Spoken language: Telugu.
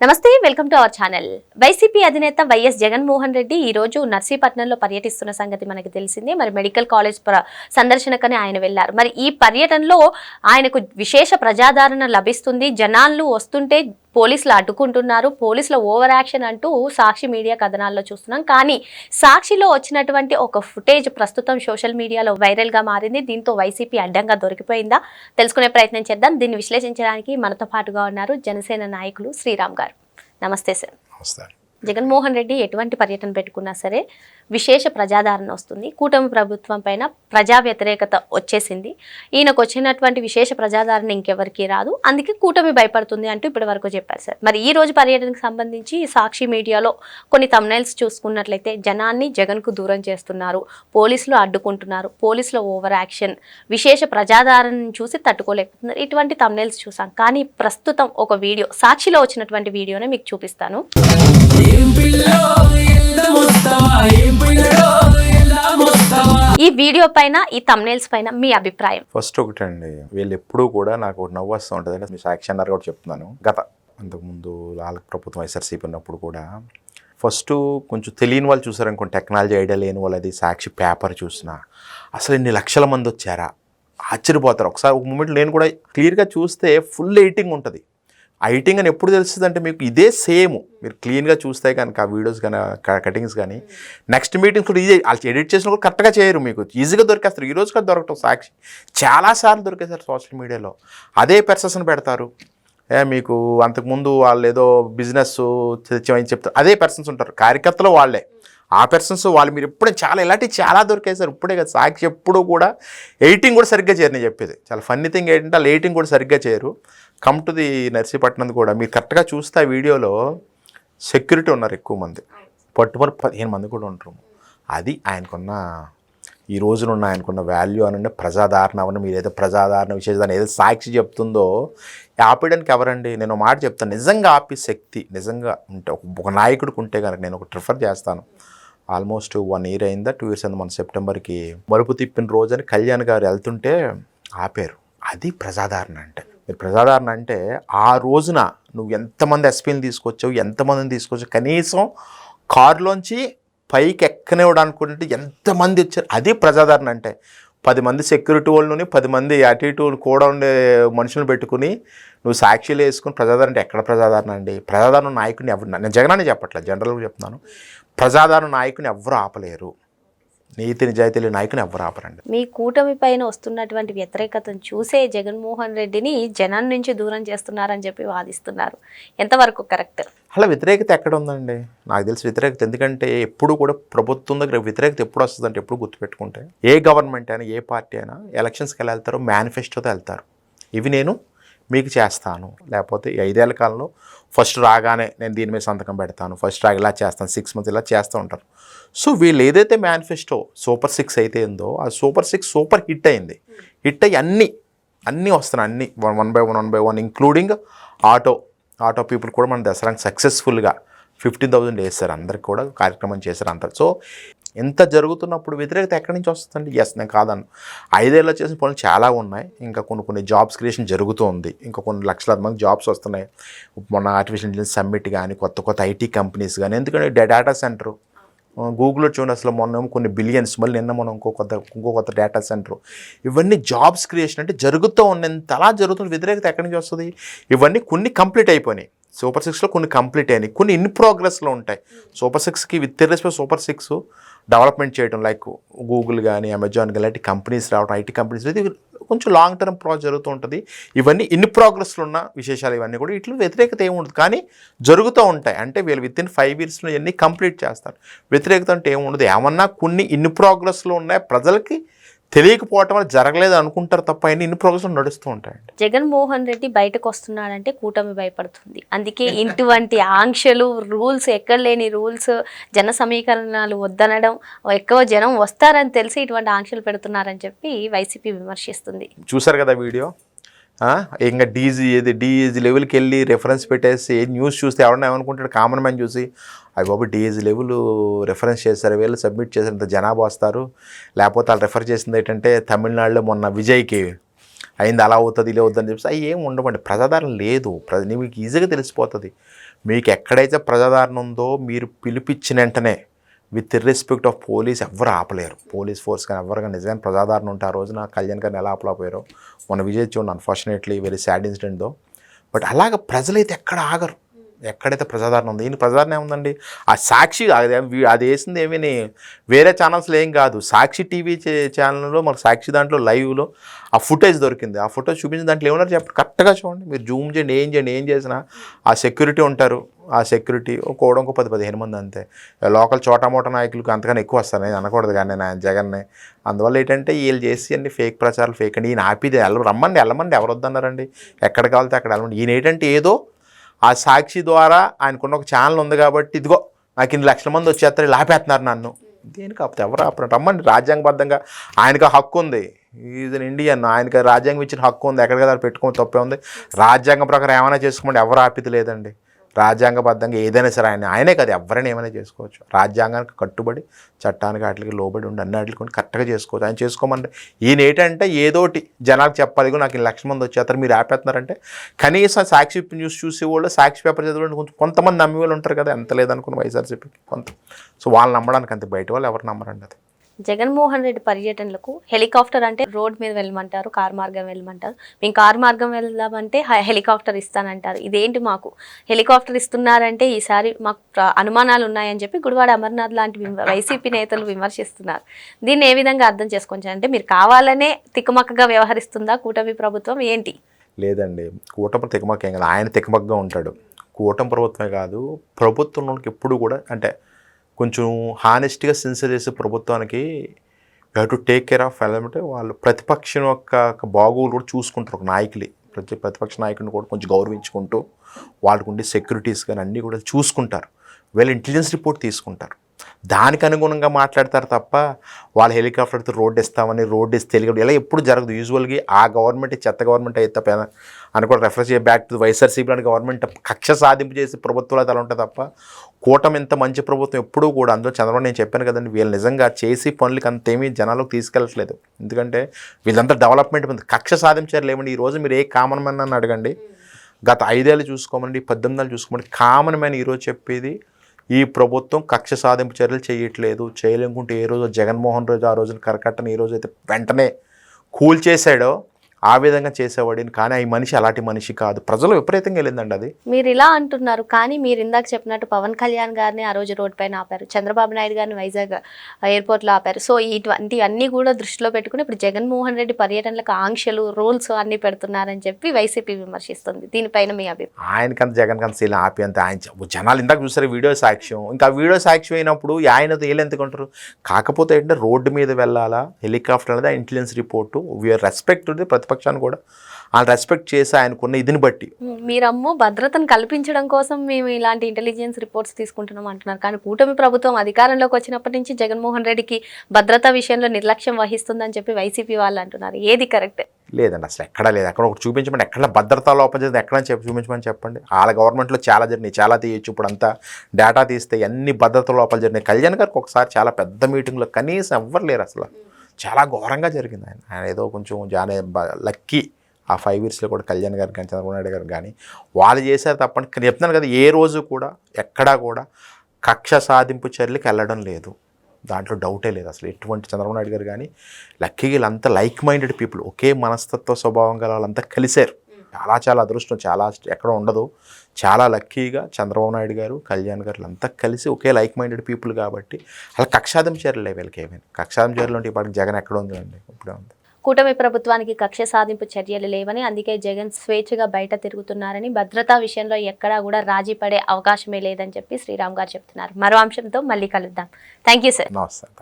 నమస్తే welcome to our channel. YCP అధినేత వైఎస్ జగన్మోహన్ రెడ్డి ఈ రోజు నర్సీపట్నంలో పర్యటిస్తున్న సంగతి మనకి తెలిసిందే. మరి మెడికల్ కాలేజ్ ప్ర- సందర్శనకని ఆయన వెళ్ళారు మరి ఈ పర్యటనలో ఆయనకు విశేష ప్రజాదరణ లభిస్తుంది. జనాలు వస్తుంటే పోలీసులు అడ్డుకుంటున్నారు. పోలీసుల ఓవర్ యాక్షన్ అంటూ సాక్షి మీడియా కథనాల్లో చూస్తున్నాం. కానీ సాక్షిలో వచ్చినటువంటి ఒక ఫుటేజ్ ప్రస్తుతం సోషల్ మీడియాలో వైరల్గా మారింది. దీంతో వైసీపీ అడ్డంగా దొరికిపోయిందా? తెలుసుకునే ప్రయత్నం చేద్దాం. దీన్ని విశ్లేషించడానికి మనతో పాటుగా ఉన్నారు జనసేన నాయకులు శ్రీరామ్ గారు. నమస్తే సార్. నమస్తే. జగన్మోహన్ రెడ్డి ఎటువంటి పర్యటన పెట్టుకున్నా సరే విశేష ప్రజాదరణ వస్తుంది. కూటమి ప్రభుత్వం పైన ప్రజా వ్యతిరేకత వచ్చేసింది. ఈయనకు వచ్చినటువంటి విశేష ప్రజాదరణ ఇంకెవరికి రాదు. అందుకే కూటమి భయపడుతుంది అంటూ ఇప్పటి వరకు చెప్పారు సార్. మరి ఈ రోజు పర్యటనకు సంబంధించి సాక్షి మీడియాలో కొన్ని తమ్నైల్స్ చూసుకున్నట్లయితే జనాన్ని జగన్కు దూరం చేస్తున్నారు. పోలీసులు అడ్డుకుంటున్నారు. పోలీసుల ఓవర్ యాక్షన్ విశేష ప్రజాదరణను చూసి తట్టుకోలేకపోతున్నారు. ఇటువంటి తమ్నైల్స్ చూసాం కానీ ప్రస్తుతం ఒక వీడియో సాక్షిలో వచ్చినటువంటి వీడియోనే మీకు చూపిస్తాను. ఈ వీడియో పైన ఈ తమ్నేల్స్ పైన మీ అభిప్రాయం. ఫస్ట్ ఒకటండి. వీళ్ళు ఎప్పుడూ కూడా నాకు ఒకటి నవ్వు వస్తూ ఉంటుంది. అంటే మీ సాక్షి అన్నారు కూడా చెప్తున్నాను. గత అంతకుముందు వాళ్ళ ప్రభుత్వం వైఎస్ఆర్సీపీ ఉన్నప్పుడు కూడా ఫస్ట్ కొంచెం తెలియని వాళ్ళు చూసారనుకోండి టెక్నాలజీ ఐడియా లేని వాళ్ళు అది సాక్షి పేపర్ చూసినా అసలు ఇన్ని లక్షల మంది వచ్చారా? ఆశ్చర్యపోతారు. ఒకసారి ఒక మూమెంట్ నేను కూడా క్లియర్గా చూస్తే ఫుల్ ఎయిటింగ్ ఉంటుంది. ఐటింగ్ అని ఎప్పుడు తెలుస్తుంది అంటే మీకు ఇదే సేమ్. మీరు క్లీన్గా చూస్తే కనుక ఆ వీడియోస్ కానీ కటింగ్స్ కానీ నెక్స్ట్ మీటింగ్స్ కూడా ఇదే. వాళ్ళు ఎడిట్ చేసిన కూడా కరెక్ట్గా చేయరు మీకు. ఈజీగా దొరికేస్తారు. ఈ రోజు కూడా దొరకటం సాక్షి. చాలాసార్లు దొరికేస్తారు సోషల్ మీడియాలో. అదే పెర్సెస్ని పెడతారు. ఏ మీకు అంతకుముందు వాళ్ళు ఏదో బిజినెస్ చెప్తారు. అదే పర్సన్స్ ఉంటారు. కార్యకర్తలు వాళ్ళే. ఆ పర్సన్స్ వాళ్ళు మీరు ఎప్పుడే చాలా ఇలాంటివి చాలా దొరికేసారు ఇప్పుడే కదా సాక్షి ఎప్పుడూ కూడా ఎయిటింగ్ కూడా సరిగ్గా చేయరు నేను చెప్పేది. చాలా ఫన్నీ థింగ్ ఏంటంటే వాళ్ళు ఎయిటింగ్ కూడా సరిగ్గా చేయరు. కమ్ టు ది నర్సీపట్నం కూడా మీరు కరెక్ట్గా చూస్తే వీడియోలో సెక్యూరిటీ ఉన్నారు ఎక్కువ మంది. పట్టుబడి పదిహేను మంది కూడా ఉంటారు. అది ఆయనకున్న ఈ రోజునున్న ఆయనకున్న వాల్యూ అని ప్రజాదరణ అవన్నీ మీరు ఏదో ప్రజాదారణ విశేషాన్ని ఏదో సాక్షి చెప్తుందో ఆపేయడానికి ఎవరండి? నేను మాట చెప్తాను. నిజంగా ఆపే శక్తి నిజంగా ఉంటే ఒక- నాయకుడికి ఉంటే కనుక నేను ఒకటి ప్రిఫర్ చేస్తాను. ఆల్మోస్ట్ వన్ ఇయర్ అయిందా టూ ఇయర్స్ అయింది మన సెప్టెంబర్కి మరుపు తిప్పిన రోజని కళ్యాణ్ గారు వెళ్తుంటే ఆపారు. అది ప్రజాదరణ అంటే. మీరు ప్రజాదరణ అంటే ఆ రోజున నువ్వు ఎంతమంది ఎస్పీని తీసుకొచ్చావు ఎంతమందిని తీసుకొచ్చావు కనీసం కారులోంచి పైకి ఎక్కనివ్వడం అనుకుంటే ఎంతమంది వచ్చారు? అది ప్రజాదరణ అంటే. పది మంది సెక్యూరిటీ వాళ్ళని పది మంది అటు ఇటు కూడా ఉండే మనుషులను పెట్టుకుని నువ్వు సాక్షిలు వేసుకుని ప్రజాదరణ అంటే ఎక్కడ ప్రజాదరణ అండి? ప్రజాదరణ నాయకుని ఎవరు? నేను జగనాన్ని చెప్పట్లేదు జనరల్గా చెప్తున్నాను. ప్రజాదరణ నాయకుని ఎవరు ఆపలేరు. నీతి నిజాయితీ నాయకుని ఎవరు ఆపరండి. మీ కూటమి పైన వస్తున్నటువంటి వ్యతిరేకతను చూసే జగన్మోహన్ రెడ్డిని జనం నుంచి దూరం చేస్తున్నారని చెప్పి వాదిస్తున్నారు. ఎంతవరకు కరెక్ట్? అలా వ్యతిరేకత ఎక్కడ ఉందండి నాకు తెలిసి వ్యతిరేకత. ఎందుకంటే ఎప్పుడు కూడా ప్రభుత్వం దగ్గర వ్యతిరేకత ఎప్పుడు వస్తుందంటే ఎప్పుడు గుర్తుపెట్టుకుంటే ఏ గవర్నమెంట్ అయినా ఏ పార్టీ అయినా ఎలక్షన్స్కి ఎలా వెళ్తారో మేనిఫెస్టోతో వెళ్తారు. ఇవి నేను మీకు చేస్తాను. లేకపోతే ఐదేళ్ళ కాలంలో ఫస్ట్ రాగానే నేను దీని మీద సంతకం పెడతాను. ఫస్ట్ రాగా ఇలా చేస్తాను. సిక్స్ మంత్స్ ఇలా చేస్తూ ఉంటారు సో వీళ్ళు ఏదైతే మేనిఫెస్టో సూపర్ సిక్స్ అయితే ఉందో ఆ సూపర్ సిక్స్ సూపర్ హిట్ అయింది. హిట్ అయ్యి అన్నీ అన్నీ వస్తున్నాయి. అన్నీ one one by one one by one including auto. Auto people కూడా మన దసరాకి సక్సెస్ఫుల్గా ఫిఫ్టీన్ థౌసండ్ వేస్తారు. అందరికి కూడా కార్యక్రమం చేశారు అంతా. సో ఎంత జరుగుతున్నప్పుడు వ్యతిరేకత ఎక్కడి నుంచి వస్తుందండి? ఎస్ నేను కాదన్ను. ఐదేళ్ళు చేసిన పనులు చాలా ఉన్నాయి. ఇంకా కొన్ని కొన్ని జాబ్స్ క్రియేషన్ జరుగుతుంది ఇంకా కొన్ని లక్షలాది మంది జాబ్స్ వస్తున్నాయి. మొన్న ఆర్టిఫిషియల్ ఇంటెలిజెన్స్ సమ్మిట్ కానీ కొత్త కొత్త ఐటీ కంపెనీస్ కానీ ఎందుకంటే డేటా సెంటర్ గూగుల్లో చూడండి అసలు మొన్న కొన్ని బిలియన్స్ మళ్ళీ నిన్న మనం ఇంకో కొత్త ఇంకో కొత్త డేటా సెంటర్ ఇవన్నీ జాబ్స్ క్రియేషన్ అంటే జరుగుతూ ఉన్నంత అలా జరుగుతున్న వ్యతిరేకత ఎక్కడి నుంచి వస్తుంది? ఇవన్నీ కొన్ని కంప్లీట్ అయిపోయినాయి. సూపర్ సిక్స్లో కొన్ని కంప్లీట్ అయినాయి. కొన్ని ఇన్ ప్రోగ్రెస్లో ఉంటాయి. సూపర్ సిక్స్కి with respect super six development చేయడం లైక్ గూగుల్ కానీ అమెజాన్ కానీ ఇలాంటి కంపెనీస్ రావడం ఐటీ కంపెనీస్ ఇది కొంచెం లాంగ్ టర్మ్ ప్రాజెక్ట్ జరుగుతూ ఉంటుంది. ఇవన్నీ ఇన్ ప్రోగ్రెస్లో ఉన్న విశేషాలు ఇవన్నీ కూడా ఇట్లా వ్యతిరేకత ఏముండదు కానీ జరుగుతూ ఉంటాయి. అంటే వీళ్ళు విత్ ఇన్ ఫైవ్ ఇయర్స్లో ఇవన్నీ కంప్లీట్ చేస్తారు. వ్యతిరేకత అంటే ఏముండదు ఏమన్నా కొన్ని ఇన్ ప్రోగ్రెస్లో ఉన్నాయి ప్రజలకి తెలియకపోవటం వల్ల జరగలేదు అనుకుంటారు తప్ప అన్ని ఇన్ ప్రోగ్రెస్లో నడుస్తూ ఉంటాయండి. జగన్మోహన్ రెడ్డి బయటకు వస్తున్నాడంటే కూటమి భయపడుతుంది. అందుకే ఇటువంటి ఆంక్షలు రూల్స్ ఎక్కడ లేని రూల్స్ జన సమీకరణాలు వద్దనడం ఎక్కువ జనం వస్తారని తెలిసి ఇటువంటి ఆంక్షలు పెడుతున్నారని చెప్పి వైసీపీ విమర్శిస్తుంది. చూసారు కదా వీడియో? ఇంకా డీజీ ఏది? డీఏజీ లెవెల్కి వెళ్ళి రెఫరెన్స్ పెట్టేసి న్యూస్ చూస్తే ఎవరన్నా ఏమనుకుంటాడు? కామన్ మ్యాన్ చూసి అవి బాబు డిఏజీ లెవెల్ రెఫరెన్స్ చేశారు. వీళ్ళు సబ్మిట్ చేసినంత జనాభా వస్తారు. లేకపోతే వాళ్ళు రెఫర్ చేసింది ఏంటంటే తమిళనాడులో మొన్న విజయ్కి అయింది అలా అవుతుంది ఇలా అవుతుందని చెప్పేసి. చెప్పి అవి ఏం ఉండవండి. ప్రజాదారణ లేదు. ప్ర మీకు ఈజీగా తెలిసిపోతుంది. మీకు ఎక్కడైతే ప్రజాదరణ ఉందో మీరు పిలిపించిన వెంటనే విత్ రెస్పెక్ట్ ఆఫ్ పోలీస్ ఎవరు ఆపలేరు. పోలీస్ ఫోర్స్ కానీ ఎవరు కానీ నిజంగా ప్రజాదారణ ఉంటే ఆ రోజున కళ్యాణ్ గారిని ఎలా ఆపలేకపోయారో. మన విజయ్ చూడండి unfortunately very sad incident though but అలాగ ప్రజలైతే ఎక్కడ ఆగరు. ఎక్కడైతే ప్రజాదరణ ఉంది. ఈయన ప్రజాదరణ ఏముందండి? ఆ సాక్షి అది అది వేసింది ఏమీ వేరే ఛానల్స్లో ఏం కాదు. సాక్షి టీవీ ఛానల్లో మనకు సాక్షి దాంట్లో లైవ్లో ఆ ఫుటేజ్ దొరికింది. ఆ ఫుటేజ్ చూపించిన దాంట్లో ఏమన్నారు చెప్పండి? కరెక్ట్గా చూడండి. మీరు జూమ్ చేయండి ఏం చేయండి ఏం చేసినా ఆ సెక్యూరిటీ ఉంటారు. ఆ సెక్యూరిటీ ఒక ఇంకో పది పదిహేను మంది అంతే. లోకల్ చోటామోటా నాయకులకు అంతకన్నా ఎక్కువ వస్తారు. నేను అనకూడదు కానీ నేను ఆయన అందువల్ల ఏంటంటే వీళ్ళు చేసి అన్ని ఫేక్ ప్రచారాలు ఫేక్ అండి ఈయన ఆపిది వెళ్ళ రమ్మండి వెళ్ళమండి. ఎవరు వద్దన్నారండి? ఎక్కడ కావాలితే అక్కడ వెళ్ళమండి. ఈయన ఏంటంటే ఏదో ఆ సాక్షి ద్వారా ఆయనకున్న ఒక ఛానల్ ఉంది కాబట్టి ఇదిగో నాకు ఇన్ని లక్షల మంది వచ్చేస్తారు లాపేస్తున్నారు ఆపేస్తున్నారు నన్ను. దేనికి కాకపోతే ఎవరు అప్పుడు రమ్మండి రాజ్యాంగబద్ధంగా ఆయనకు ఆ హక్కు ఉంది. ఈజ్ అన్ ఇండియన్ ఆయనకి రాజ్యాంగం ఇచ్చిన హక్కు ఉంది. ఎక్కడికి కదా పెట్టుకొని తప్పే ఉంది. రాజ్యాంగం ప్రకారం ఏమైనా చేసుకోమండి ఎవరు ఆపిది లేదండి. రాజ్యాంగబద్ధంగా ఏదైనా సరే ఆయన ఆయనే కదా ఎవరైనా ఏమైనా చేసుకోవచ్చు. రాజ్యాంగానికి కట్టుబడి చట్టానికి వాటికి లోబడి ఉండి అన్ని వాటికి ఉండి కరెక్ట్గా చేసుకోవచ్చు. ఆయన చేసుకోమంటే ఈయన ఏంటంటే ఏదోటి జనాలకు చెప్పాలి నాకు ఈ లక్ష మంది వచ్చేస్తారు మీరు ఆపేస్తున్నారంటే కనీసం సాక్షి న్యూస్ చూసేవాళ్ళు సాక్షి పేపర్ చదివే కొంచెం కొంతమంది నమ్మే వాళ్ళు ఉంటారు కదా ఎంత లేదనుకున్న వైఎస్ఆర్సీపీకి కొంత. సో వాళ్ళు నమ్మడానికి అంతే బయట వాళ్ళు ఎవరు నమ్మరండి అది. జగన్మోహన్ రెడ్డి పర్యటనలకు హెలికాప్టర్ అంటే రోడ్ మీద వెళ్ళమంటారు కార్ మార్గం వెళ్ళమంటారు. మేము కార్ మార్గం వెళ్దామంటే హెలికాప్టర్ ఇస్తానంటారు. ఇదేంటి మాకు? హెలికాప్టర్ ఇస్తున్నారంటే ఈసారి మాకు అనుమానాలు ఉన్నాయని చెప్పి గుడివాడ అమర్నాథ్ లాంటి విమ- వైసీపీ నేతలు విమర్శిస్తున్నారు. దీన్ని ఏ విధంగా అర్థం చేసుకోవచ్చు? అంటే మీరు కావాలనే తికమక్కగా వ్యవహరిస్తుందా కూటమి ప్రభుత్వం? ఏంటి? లేదండి. కూటమి తికమకేం కదా. ఆయన తికమక్కగా ఉంటాడు. కూటమి ప్రభుత్వమే కాదు ప్రభుత్వంలోకి ఎప్పుడు కూడా అంటే కొంచెం హానెస్ట్గా సిన్సియర్ చేసే ప్రభుత్వానికి you to take care of అంటే వాళ్ళు ప్రతిపక్షం యొక్క బాగోలు కూడా చూసుకుంటారు ఒక నాయకులు. ప్రతి ప్రతిపక్ష నాయకుడిని కూడా కొంచెం గౌరవించుకుంటూ వాళ్ళకు ఉండే సెక్యూరిటీస్ కానీ అన్నీ కూడా చూసుకుంటారు. వీళ్ళు ఇంటెలిజెన్స్ రిపోర్ట్ తీసుకుంటారు. దానికి అనుగుణంగా మాట్లాడతారు తప్ప వాళ్ళు హెలికాప్టర్తో రోడ్డు ఇస్తామని రోడ్డు ఇస్తే హెలికాప్టర్ ఇలా ఎప్పుడు జరగదు. యూజువల్గా ఆ గవర్నమెంట్ చెత్త గవర్నమెంట్ అయితే తప్ప అని కూడా రెఫర్ చేయ బ్యాక్ టు వైఎస్ఆర్సీపీ లాంటి గవర్నమెంట్ కక్ష సాధింపు చేసే ప్రభుత్వాలు అయితే అలా ఉంటాయి తప్ప కూటమి ఇంత మంచి ప్రభుత్వం ఎప్పుడూ కూడా అందులో చంద్రబాబు నేను చెప్పాను కదండి వీళ్ళు నిజంగా చేసి పనులకి అంతేమీ జనాలకు తీసుకెళ్ళట్లేదు. ఎందుకంటే వీళ్ళంతా డెవలప్మెంట్ ఉంది కక్ష సాధించారు లేవండి. ఈ రోజు మీరు ఏ కామన్ మ్యాన్ అని అడగండి గత ఐదేళ్ళు చూసుకోమండి పద్దెనిమిది చూసుకోమండి కామన్ మ్యాన్ ఈరోజు చెప్పేది ఈ ప్రభుత్వం కక్ష సాధింపు చర్యలు చేయట్లేదు. చేయలేకుంటే ఏ రోజు జగన్మోహన్ రోజు ఆ రోజున కరకట్టని ఈ రోజు అయితే వెంటనే కూల్ చేశాడో ఆ విధంగా చేసేవాడిని. కానీ ఈ మనిషి అలాంటి మనిషి కాదు. ప్రజలు విపరీతంగా వెళ్ళిందండి అది. మీరు ఇలా అంటున్నారు కానీ మీరు ఇందాక చెప్పినట్టు పవన్ కళ్యాణ్ గారిని ఆ రోజు రోడ్ పైన ఆపారు. చంద్రబాబు నాయుడు గారిని వైజాగ్ ఎయిర్పోర్ట్లో ఆపారు. సో ఇటువంటి అన్ని కూడా దృష్టిలో పెట్టుకుని ఇప్పుడు జగన్మోహన్ రెడ్డి పర్యటనలకు ఆంక్షలు రూల్స్ అన్ని పెడుతున్నారని చెప్పి వైసీపీ విమర్శిస్తుంది. దీనిపైన మీ అభిప్రాయం? ఆయనకంత జగన్ కంత శీలం ఆపి అంత ఆయన జనాలు ఇందాక చూసారు వీడియో సాక్ష్యం. ఇంకా వీడియో సాక్ష్యం అయినప్పుడు ఆయనతో ఏళ్ళు ఎందుకుంటారు కాకపోతే ఏంటంటే రోడ్డు మీద వెళ్ళాలా? హెలికాప్టర్ అనేది ఇంటెలిజెన్స్ రిపోర్టు వీఆర్ రెస్పెక్ట్ ఉంది ప్రతిపక్షాన్ని కూడా ఆ రెస్పెక్ట్ చేసి ఆయనకున్న ఇదిని బట్టి. మీరమ్మో భద్రతను కల్పించడం కోసం మేము ఇలాంటి ఇంటెలిజెన్స్ రిపోర్ట్స్ తీసుకుంటున్నాం అంటున్నారు. కానీ కూటమి ప్రభుత్వం అధికారంలోకి వచ్చినప్పటి నుంచి జగన్మోహన్ రెడ్డికి భద్రతా విషయంలో నిర్లక్ష్యం వహిస్తుందని చెప్పి వైసీపీ వాళ్ళు అంటున్నారు. ఏది కరెక్ట్ లేదండి అసలు ఎక్కడ లేదు. ఎక్కడ ఒకటి చూపించమని ఎక్కడ భద్రతా లోపం చేస్తే ఎక్కడ చెప్పి చూపించమని చెప్పండి. వాళ్ళ గవర్నమెంట్లో చాలా జరిగినాయి చాలా తీయచ్చు. ఇప్పుడు అంతా డేటా తీస్తే ఎన్ని భద్రతా లోపాలు జరిగినాయి. కళ్యాణ్ గారికి ఒకసారి చాలా పెద్ద మీటింగ్లో కనీసం ఎవ్వరు లేరు అసలు. చాలా ఘోరంగా జరిగింది ఆయన. ఆయన ఏదో కొంచెం జానే లక్కీ ఆ ఫైవ్ ఇయర్స్లో కూడా కళ్యాణ్ గారికి కానీ చంద్రబాబు నాయుడు గారు కానీ వాళ్ళు చేశారు తప్పని చెప్తున్నాను కదా ఏ రోజు కూడా ఎక్కడా కూడా కక్ష సాధింపు చర్యలకు వెళ్ళడం లేదు. దాంట్లో డౌటే లేదు అసలు. ఎటువంటి చంద్రబాబు నాయుడు గారు కానీ లక్కీ వీళ్ళంతా లైక్ మైండెడ్ పీపుల్ ఒకే మనస్తత్వ స్వభావం గల వాళ్ళంతా కలిశారు. చాలా చాలా అదృష్టం చాలా ఎక్కడ ఉండదు. చాలా లక్కీగా చంద్రబాబు నాయుడు గారు కళ్యాణ్ గారు అంతా కలిసి ఒకే లైక్ మైండెడ్ పీపుల్ కాబట్టి అలా కక్షాదం చర్యలు లేవు వీళ్ళకి ఏమైనా కక్షాదం చర్యలు ఉంటే ఇప్పటికి జగన్ ఎక్కడ ఉందండి ఇప్పుడే ఉంది. కూటమి ప్రభుత్వానికి కక్ష సాధింపు చర్యలు లేవని అందుకే జగన్ స్వేచ్ఛగా బయట తిరుగుతున్నారని భద్రతా విషయంలో ఎక్కడా కూడా రాజీ పడే అవకాశమే లేదని చెప్పి శ్రీరామ్ గారు చెప్తున్నారు. మరో అంశంతో మళ్ళీ కలుద్దాం. Thank you sir